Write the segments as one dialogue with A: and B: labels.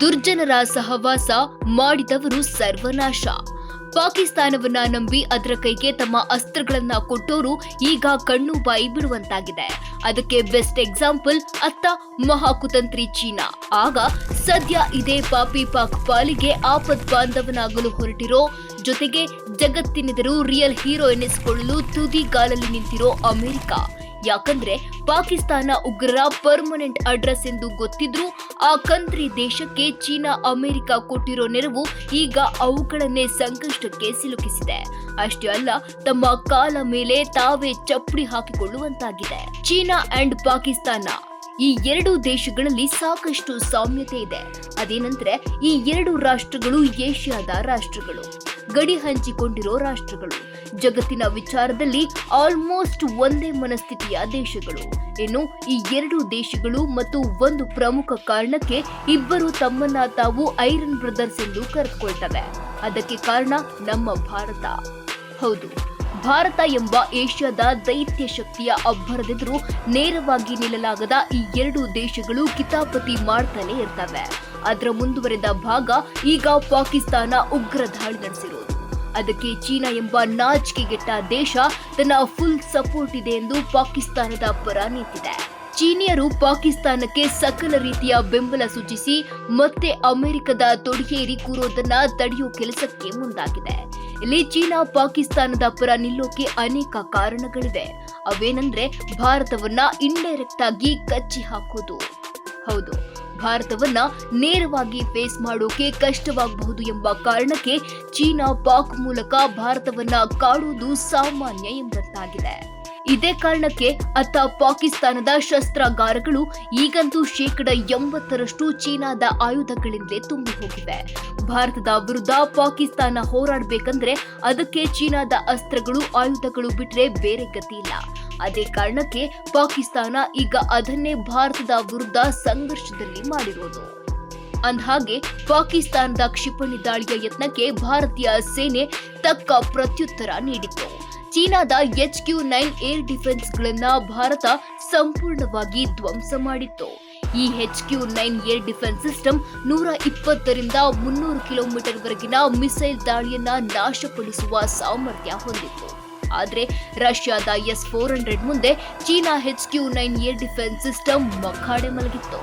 A: ದುರ್ಜನರ ಸಹವಾಸ ಮಾಡಿದವರು ಸರ್ವನಾಶ. ಪಾಕಿಸ್ತಾನವನ್ನ ನಂಬಿ ಅದರ ಕೈಗೆ ತಮ್ಮ ಅಸ್ತ್ರಗಳನ್ನ ಕೊಟ್ಟೋರು ಈಗ ಕಣ್ಣು ಬಾಯಿ ಬಿಡುವಂತಾಗಿದೆ. ಅದಕ್ಕೆ ಬೆಸ್ಟ್ ಎಕ್ಸಾಂಪಲ್ ಅತ್ತ ಮಹಾಕುತಂತ್ರಿ ಚೀನಾ. ಆಗ ಸದ್ಯ ಇದೇ ಪಾಪಿ ಪಾಕ್ ಪಾಲಿಗೆ ಆಪತ್ ಬಾಂಧವನಾಗಲು ಹೊರಟಿರೋ, ಜೊತೆಗೆ ಜಗತ್ತಿನೆದುರು ರಿಯಲ್ ಹೀರೋ ಎನಿಸಿಕೊಳ್ಳಲು ತುದಿಗಾಲಲ್ಲಿ ನಿಂತಿರೋ ಅಮೆರಿಕ. ಯಾಕಂದ್ರೆ ಪಾಕಿಸ್ತಾನ ಉಗ್ರರ ಪರ್ಮನೆಂಟ್ ಅಡ್ರೆಸ್ ಎಂದು ಗೊತ್ತಿದ್ರು ಆ ಕಂತ್ರಿ ದೇಶಕ್ಕೆ ಚೀನಾ, ಅಮೆರಿಕ ಕೊಟ್ಟಿರೋ ನೆರವು ಈಗ ಅವುಗಳನ್ನೇ ಸಂಕಷ್ಟಕ್ಕೆ ಸಿಲುಕಿಸಿದೆ. ಅಷ್ಟೇ ಅಲ್ಲ, ತಮ್ಮ ಕಾಲ ಮೇಲೆ ತಾವೇ ಚಪ್ಪಡಿ ಹಾಕಿಕೊಳ್ಳುವಂತಾಗಿದೆ. ಚೀನಾ ಅಂಡ್ ಪಾಕಿಸ್ತಾನ ಈ ಎರಡು ದೇಶಗಳಲ್ಲಿ ಸಾಕಷ್ಟು ಸಾಮ್ಯತೆ ಇದೆ. ಅದೇನಂದ್ರೆ ಈ ಎರಡು ರಾಷ್ಟ್ರಗಳು ಏಷ್ಯಾದ ರಾಷ್ಟ್ರಗಳು ಗಡಿ ಹಂಚಿಕೊಂಡಿರೋ ರಾಷ್ಟ್ರಗಳು. ಜಗತ್ತಿನ ವಿಚಾರದಲ್ಲಿ ಆಲ್ಮೋಸ್ಟ್ ಒಂದೇ ಮನಸ್ಥಿತಿಯ ದೇಶಗಳು. ಇನ್ನು ಈ ಎರಡು ದೇಶಗಳು ಮತ್ತು ಒಂದು ಪ್ರಮುಖ ಕಾರಣಕ್ಕೆ ಇಬ್ಬರು ತಮ್ಮನ್ನ ತಾವು ಐರನ್ ಬ್ರದರ್ಸ್ ಎಂದು ಕರೆದುಕೊಳ್ತವೆ. ಅದಕ್ಕೆ ಕಾರಣ ನಮ್ಮ ಭಾರತ. ಹೌದು, ಭಾರತ ಎಂಬ ಏಷ್ಯಾದ ದೈತ್ಯ ಶಕ್ತಿಯ ಅಬ್ಬರದೆದುರು ನೇರವಾಗಿ ನಿಲ್ಲಲಾಗದ ಈ ಎರಡು ದೇಶಗಳು ಕಿತಾಪತಿ ಮಾಡ್ತಾನೆ ಇರ್ತವೆ. ಅದರ ಮುಂದುವರೆದ ಭಾಗ ಈಗ ಪಾಕಿಸ್ತಾನ ಉಗ್ರ ದಾಳಿ ನಡೆಸಿರೋದು. ಅದಕ್ಕೆ ಚೀನಾ ಎಂಬ ನಾಚಿಕೆಗೆಟ್ಟ ದೇಶ ತನ್ನ ಫುಲ್ ಸಪೋರ್ಟ್ ಇದೆ ಎಂದು ಪಾಕಿಸ್ತಾನದ ಪರ ನಿಂತಿದೆ. ಚೀನಿಯರು ಪಾಕಿಸ್ತಾನಕ್ಕೆ ಸಕಲ ರೀತಿಯ ಬೆಂಬಲ ಸೂಚಿಸಿ ಮತ್ತೆ ಅಮೆರಿಕದ ತೊಡಗೇರಿ ಕೂರೋದನ್ನ ತಡೆಯೋ ಕೆಲಸಕ್ಕೆ ಮುಂದಾಗಿದೆ. ಇಲ್ಲಿ ಚೀನಾ ಪಾಕಿಸ್ತಾನದ ಪರ ನಿಲ್ಲೋಕೆ ಅನೇಕ ಕಾರಣಗಳಿವೆ. ಅವೇನೆಂದ್ರೆ ಭಾರತವನ್ನ ಇಂಡೈರೆಕ್ಟ್ ಆಗಿ ಕಚ್ಚಿ ಹಾಕೋದು. ಹೌದು. ಭಾರತವನ್ನ ನೇರವಾಗಿ ಫೇಸ್ ಮಾಡೋಕೆ ಕಷ್ಟವಾಗಬಹುದು ಎಂಬ ಕಾರಣಕ್ಕೆ ಚೀನಾ ಪಾಕ್ ಮೂಲಕ ಭಾರತವನ್ನ ಕಾಡುವುದು ಸಾಮಾನ್ಯ ಎಂಬಂತಾಗಿದೆ ಇದೇ ಕಾರಣಕ್ಕೆ ಅತ್ತ ಪಾಕಿಸ್ತಾನದ ಶಸ್ತ್ರಾಗಾರಗಳು ಈಗಂತೂ ಶೇಕಡ ಎಂಬತ್ತರಷ್ಟು ಚೀನಾದ ಆಯುಧಗಳಿಂದಲೇ ತುಂಬಿ ಹೋಗಿವೆ. ಭಾರತದ ವಿರುದ್ಧ ಪಾಕಿಸ್ತಾನ ಹೋರಾಡಬೇಕಂದ್ರೆ ಅದಕ್ಕೆ ಚೀನಾದ ಅಸ್ತ್ರಗಳು, ಆಯುಧಗಳು ಬಿಟ್ಟರೆ ಬೇರೆ ಗತಿ ಇಲ್ಲ. ಅದೇ ಕಾರಣಕ್ಕೆ ಪಾಕಿಸ್ತಾನ ಈಗ ಅದನ್ನೇ ಭಾರತದ ವಿರುದ್ಧ ಸಂಘರ್ಷದಲ್ಲಿ ಮಾಡಿರೋದು. ಅಂದಹಾಗೆ, ಪಾಕಿಸ್ತಾನದ ಕ್ಷಿಪಣಿ ದಾಳಿಯ ಯತ್ನಕ್ಕೆ ಭಾರತೀಯ ಸೇನೆ ತಕ್ಕ ಪ್ರತ್ಯುತ್ತರ ನೀಡಿತ್ತು. ಚೀನಾದ ಎಚ್ ಕ್ಯೂ ನೈನ್ ಏರ್ ಡಿಫೆನ್ಸ್ಗಳನ್ನ ಭಾರತ ಸಂಪೂರ್ಣವಾಗಿ ಧ್ವಂಸ ಮಾಡಿತ್ತು. ಈ H Q nine air defence system ನೂರ ಇಪ್ಪತ್ತರಿಂದ ಮುನ್ನೂರು ಕಿಲೋಮೀಟರ್ ವರೆಗಿನ ಮಿಸೈಲ್ ದಾಳಿಯನ್ನ ನಾಶಪಡಿಸುವ ಸಾಮರ್ಥ್ಯ ಹೊಂದಿತ್ತು. ಆದ್ರೆ ರಷ್ಯಾದ ಎಸ್ ಫೋರ್ ಹಂಡ್ರೆಡ್ ಮುಂದೆ China H Q nine air defence system ಮಖಾಡೆ ಮಲಗಿತ್ತು.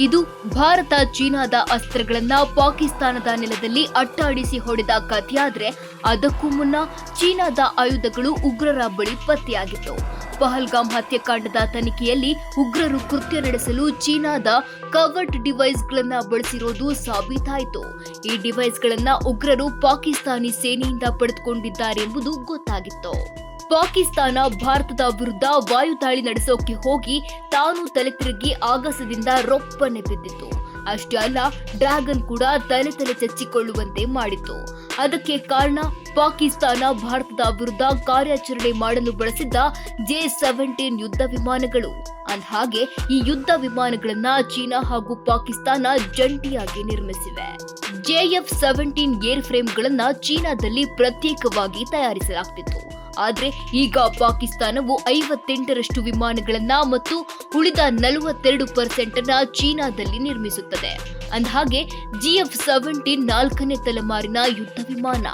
A: ಇದು ಭಾರತ ಚೀನಾದ ಅಸ್ತ್ರಗಳನ್ನ ಪಾಕಿಸ್ತಾನದ ನೆಲದಲ್ಲಿ ಅಟ್ಟಾಡಿಸಿ ಹೊಡೆದ ಕಥೆಯಾದ್ರೆ ಅದಕ್ಕೂ ಮುನ್ನ ಚೀನಾದ ಆಯುಧಗಳು ಉಗ್ರರ ಬಳಿ ಪತ್ತೆಯಾಗಿತ್ತು. ಪಹಲ್ಗಾಮ್ ಹತ್ಯಾಕಾಂಡದ ತನಿಖೆಯಲ್ಲಿ ಉಗ್ರರು ಕೃತ್ಯ ನಡೆಸಲು ಚೀನಾದ ಕವರ್ಟ್ ಡಿವೈಸ್ಗಳನ್ನ ಬಳಸಿರೋದು ಸಾಬೀತಾಯಿತು. ಈ ಡಿವೈಸ್ಗಳನ್ನ ಉಗ್ರರು ಪಾಕಿಸ್ತಾನಿ ಸೇನೆಯಿಂದ ಪಡೆದುಕೊಂಡಿದ್ದಾರೆ ಎಂಬುದು ಗೊತ್ತಾಗಿತ್ತು. ಪಾಕಿಸ್ತಾನ ಭಾರತದ ವಿರುದ್ಧ ವಾಯುದಾಳಿ ನಡೆಸೋಕೆ ಹೋಗಿ ತಾನು ತಲೆ ತಿರುಗಿ ಆಗಸದಿಂದ ರೊಪ್ಪನೆ ಬಿದ್ದಿತ್ತು. ಅಷ್ಟೇ ಅಲ್ಲ, ಡ್ರ್ಯಾಗನ್ ಕೂಡ ತಲೆ ತಲೆ ಚಚ್ಚಿಕೊಳ್ಳುವಂತೆ ಮಾಡಿತ್ತು. ಅದಕ್ಕೆ ಕಾರಣ ಪಾಕಿಸ್ತಾನ, ಭಾರತದ ವಿರುದ್ಧ ಕಾರ್ಯಾಚರಣೆ ಮಾಡಲು ಬಳಸಿದ್ದ ಜೆ ಸೆವೆಂಟೀನ್ ಯುದ್ಧ ವಿಮಾನಗಳು. ಅಂದ್ಹಾಗೆ, ಈ ಯುದ್ಧ ವಿಮಾನಗಳನ್ನ ಚೀನಾ ಹಾಗೂ ಪಾಕಿಸ್ತಾನ ಜಂಟಿಯಾಗಿ ನಿರ್ಮಿಸಿವೆ. ಜೆಎಫ್ ಸೆವೆಂಟೀನ್ ಏರ್ ಫ್ರೇಮ್ಗಳನ್ನ ಚೀನಾದಲ್ಲಿ ಪ್ರತ್ಯೇಕವಾಗಿ ತಯಾರಿಸಲಾಗ್ತಿತ್ತು. ಆದರೆ, ಈಗ ಪಾಕಿಸ್ತಾನವು ಐವತ್ತೆಂಟರಷ್ಟು ವಿಮಾನಗಳನ್ನ ಮತ್ತು ಉಳಿದ ನಲವತ್ತೆರಡು ಪರ್ಸೆಂಟ್ ಅನ್ನ ಚೀನಾದಲ್ಲಿ ನಿರ್ಮಿಸುತ್ತದೆ. ಅಂದಹಾಗೆ ಜಿಎಫ್ ಸೆವೆಂಟೀನ್ ನಾಲ್ಕನೇ ತಲೆಮಾರಿನ ಯುದ್ಧ ವಿಮಾನ.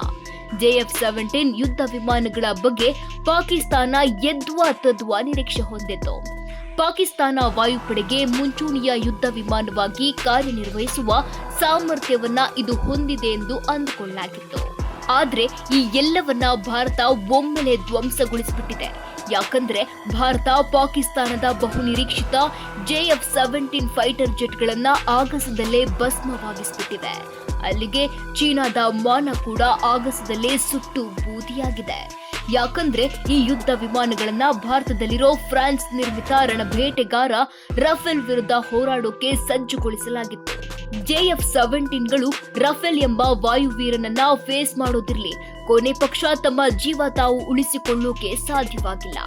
A: ಜೆಎಫ್ ಸೆವೆಂಟೀನ್ ಯುದ್ಧ ವಿಮಾನಗಳ ಬಗ್ಗೆ ಪಾಕಿಸ್ತಾನ ಎದ್ವಾ ತದ್ವಾ ನಿರೀಕ್ಷೆ ಹೊಂದಿತ್ತು. ಪಾಕಿಸ್ತಾನ ವಾಯುಪಡೆಗೆ ಮುಂಚೂಣಿಯ ಯುದ್ಧ ವಿಮಾನವಾಗಿ ಕಾರ್ಯನಿರ್ವಹಿಸುವ ಸಾಮರ್ಥ್ಯವನ್ನ ಇದು ಹೊಂದಿದೆ ಎಂದು ಅಂದುಕೊಳ್ಳಲಾಗಿತ್ತು. ಆದ್ರೆ ಈ ಎಲ್ಲವನ್ನ ಭಾರತ ಒಮ್ಮೆಲೆ ಧ್ವಂಸಗೊಳಿಸಿಬಿಟ್ಟಿದೆ. ಯಾಕಂದ್ರೆ ಭಾರತ ಪಾಕಿಸ್ತಾನದ ಬಹುನಿರೀಕ್ಷಿತ ಜೆಎಫ್ ಸೆವೆಂಟೀನ್ ಫೈಟರ್ ಜೆಟ್ಗಳನ್ನ ಆಗಸದಲ್ಲೇ ಭಸ್ಮವಾಗಿಸಿಬಿಟ್ಟಿದೆ. ಅಲ್ಲಿಗೆ ಚೀನಾದ ಮಾನ ಕೂಡ ಆಗಸದಲ್ಲೇ ಸುಟ್ಟು ಬೂದಿಯಾಗಿದೆ. ಯಾಕಂದ್ರೆ ಈ ಯುದ್ಧ ವಿಮಾನಗಳನ್ನ ಭಾರತದಲ್ಲಿರೋ ಫ್ರಾನ್ಸ್ ನಿರ್ಮಿತ ರಣಬೇಟೆಗಾರ ರಫೇಲ್ ವಿರುದ್ಧ ಹೋರಾಡೋಕೆ ಸಜ್ಜುಗೊಳಿಸಲಾಗಿತ್ತು. ಜೆಎಫ್ ಸೆವೆಂಟೀನ್ಗಳು ರಫೇಲ್ ಎಂಬ ವಾಯುವೀರನನ್ನ ಫೇಸ್ ಮಾಡೋದಿರ್ಲಿ. ಕೊನೆ ಪಕ್ಷ ತಮ್ಮ ಜೀವ ತಾವು ಉಳಿಸಿಕೊಳ್ಳೋಕೆ ಸಾಧ್ಯವಾಗಿಲ್ಲ.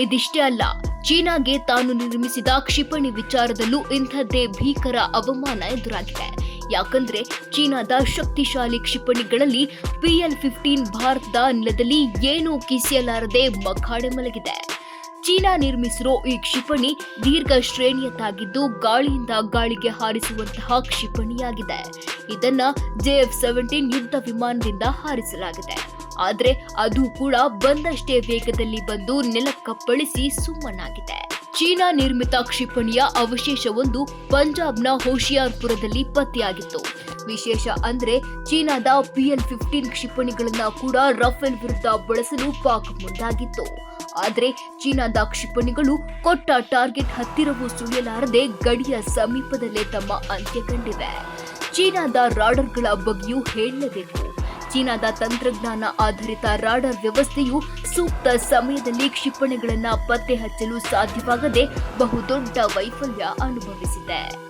A: ಇದಿಷ್ಟೇ ಅಲ್ಲ, ಚೀನಾಗೆ ತಾನು ನಿರ್ಮಿಸಿದ ಕ್ಷಿಪಣಿ ವಿಚಾರದಲ್ಲೂ ಇಂಥದ್ದೇ ಭೀಕರ ಅವಮಾನ ಎದುರಾಗಿದೆ. ಯಾಕಂದ್ರೆ ಚೀನಾದ ಶಕ್ತಿಶಾಲಿ ಕ್ಷಿಪಣಿಗಳಲ್ಲಿ ಪಿಎಲ್ ಫಿಫ್ಟೀನ್ ಭಾರತದ ನೆಲದಲ್ಲಿ ಏನೂ ಕಿಸಿಯಲಾರದೆ ಮಖಾಡೆ ಮಲಗಿದೆ. ಚೀನಾ ನಿರ್ಮಿಸಿರೋ ಈ ಕ್ಷಿಪಣಿ ದೀರ್ಘ ಶ್ರೇಣಿಯದ್ದಾಗಿದ್ದು ಗಾಳಿಯಿಂದ ಗಾಳಿಗೆ ಹಾರಿಸುವಂತಹ ಕ್ಷಿಪಣಿಯಾಗಿದೆ. ಇದನ್ನ ಜೆಎಫ್ ಸೆವೆಂಟೀನ್ ಯುದ್ಧ ವಿಮಾನದಿಂದ ಹಾರಿಸಲಾಗಿದೆ. ಆದರೆ ಅದು ಕೂಡ ಬಂದಷ್ಟೇ ವೇಗದಲ್ಲಿ ಬಂದು ನೆಲಕ್ಕಪ್ಪಳಿಸಿ ಸುಮ್ಮನಾಗಿದೆ. ಚೀನಾ ನಿರ್ಮಿತ ಕ್ಷಿಪಣಿಯ ಅವಶೇಷವೊಂದು ಪಂಜಾಬ್ನ ಹೋಶಿಯಾರ್ಪುರದಲ್ಲಿ ಪತ್ತೆಯಾಗಿತ್ತು. ವಿಶೇಷ ಅಂದ್ರೆ ಚೀನಾದ ಪಿಎಲ್ ಫಿಫ್ಟೀನ್ ಕ್ಷಿಪಣಿಗಳನ್ನ ಕೂಡ ರಫೇಲ್ ವಿರುದ್ಧ ಬಳಸಲು ಪಾಕ್ ಮುಂದಾಗಿತ್ತು. ಆದರೆ ಚೀನಾದ ಕ್ಷಿಪಣಿಗಳು ಕೊಟ್ಟ ಟಾರ್ಗೆಟ್ ಹತ್ತಿರವೂ ಸುಳಿಯಲಾರದೆ ಗಡಿಯ ಸಮೀಪದಲ್ಲೇ ತಮ್ಮ ಅಂತ್ಯ ಕಂಡಿವೆ ಚೀನಾದ ರಾಡರ್ಗಳ ಬಗ್ಗೆಯೂ ಹೇಳಲೇಬೇಕು. ಚೀನಾದ ತಂತ್ರಜ್ಞಾನ ಆಧಾರಿತ ರಾಡಾರ್ ವ್ಯವಸ್ಥೆಯು ಸೂಕ್ತ ಸಮಯದಲ್ಲಿ ಕ್ಷಿಪಣಿಗಳನ್ನು ಪತ್ತೆ ಹಚ್ಚಲು ಸಾಧ್ಯವಾಗದೆ ಬಹುದೊಡ್ಡ ವೈಫಲ್ಯ ಅನುಭವಿಸಿದೆ.